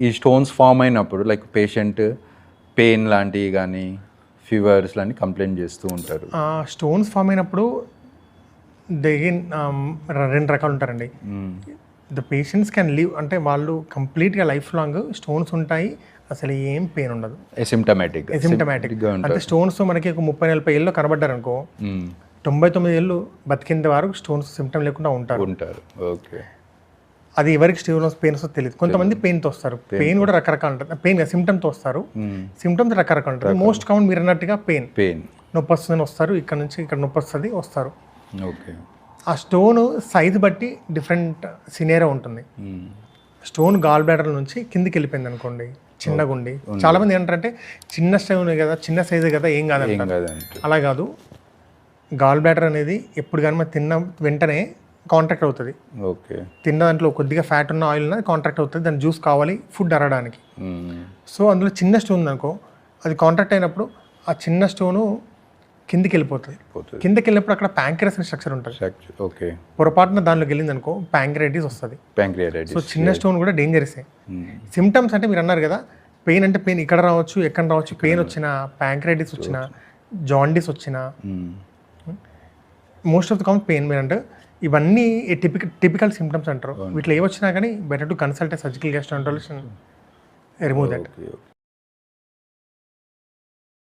ఈ stones form అయినప్పుడు like patient pain లాంటివి కానీ ఫీవర్స్ లాంటి కంప్లైంట్ చేస్తూ ఉంటారు. స్టోన్స్ ఫామ్ అయినప్పుడు దెగిన్ రెండు రకాలు ఉంటారండి. ద పేషెంట్స్ క్యాన్ లివ్ అంటే వాళ్ళు కంప్లీట్గా లైఫ్ లాంగ్ స్టోన్స్ ఉంటాయి అసలు ఏం పెయిన్ ఉండదు. ఎసిమ్టమాటిక్ సిమ్టమాటిక్గా అంటే స్టోన్స్ మనకి ఒక ముప్పై నలభై ఏళ్ళు కనబడ్డారు అనుకో. తొంభై తొమ్మిది ఏళ్ళు బతికింత వరకు స్టోన్స్ సిమ్టమ్ లేకుండా ఉంటారు. ఉంటారు. ఓకే. అది ఎవరికి స్టోన్స్ పెయిన్ వస్తుందో తెలియదు కొంతమంది పెయిన్తో వస్తారు. పెయిన్ కూడా రకరకాలు ఉంటుంది. పెయిన్ సిమ్టమ్తో వస్తారు. సిమ్టమ్స్ రకరకాలు ఉంటుంది మోస్ట్ కామన్ మీరు అన్నట్టుగా పెయిన్. పెయిన్. నొప్పి వస్తుందని వస్తారు ఇక్కడ నుంచి ఇక్కడ నొప్పి వస్తుంది వస్తారు. ఓకే. ఆ స్టోన్ సైజ్ బట్టి డిఫరెంట్ సినేరో ఉంటుంది. స్టోన్ గాల్ బ్లాడర్ నుంచి కిందికి వెళ్ళిపోయింది అనుకోండి చిన్నగా ఉండి చాలా మంది ఏంటంటే చిన్న స్టోన్ కదా చిన్న సైజే కదా ఏం కాదంటే అలా కాదు. గాల్ బ్లాడర్ అనేది ఎప్పుడు కానీ మనం తిన్న వెంటనే కాంట్రాక్ట్ అవుతుంది. ఓకే. తిన్న దాంట్లో కొద్దిగా ఫ్యాట్ ఉన్న ఆయిల్ ఉన్నది కాంట్రాక్ట్ అవుతుంది దాని జ్యూస్ కావాలి ఫుడ్ అరగడానికి. సో అందులో చిన్న స్టోన్ ఉందనుకో అది కాంట్రాక్ట్ అయినప్పుడు ఆ చిన్న స్టోను కిందికి వెళ్ళిపోతుంది. పోతుంది. కిందకి వెళ్ళినప్పుడు అక్కడ ప్యాంక్రస్ అనే స్ట్రక్చర్ ఉంటుంది. ఓకే. పొరపాటున దానిలోకి వెళ్ళింది అనుకో ప్యాంక్రైటిస్ వస్తుంది. సో చిన్న స్టోన్ కూడా డేంజరసే సిమ్టమ్స్ అంటే మీరు అన్నారు కదా పెయిన్ అంటే పెయిన్ ఇక్కడ రావచ్చు ఎక్కడ రావచ్చు పెయిన్ వచ్చిన ప్యాంక్రైటిస్ వచ్చిన జాండీస్ వచ్చిన. Most of the common pain మీరు అంటే ఇవన్నీ టిపికల్ టిపికల్ సిమ్టమ్స్ అంటారు. వీటిలో ఏ వచ్చినా కానీ better to consult surgical gastroenterologist remove that.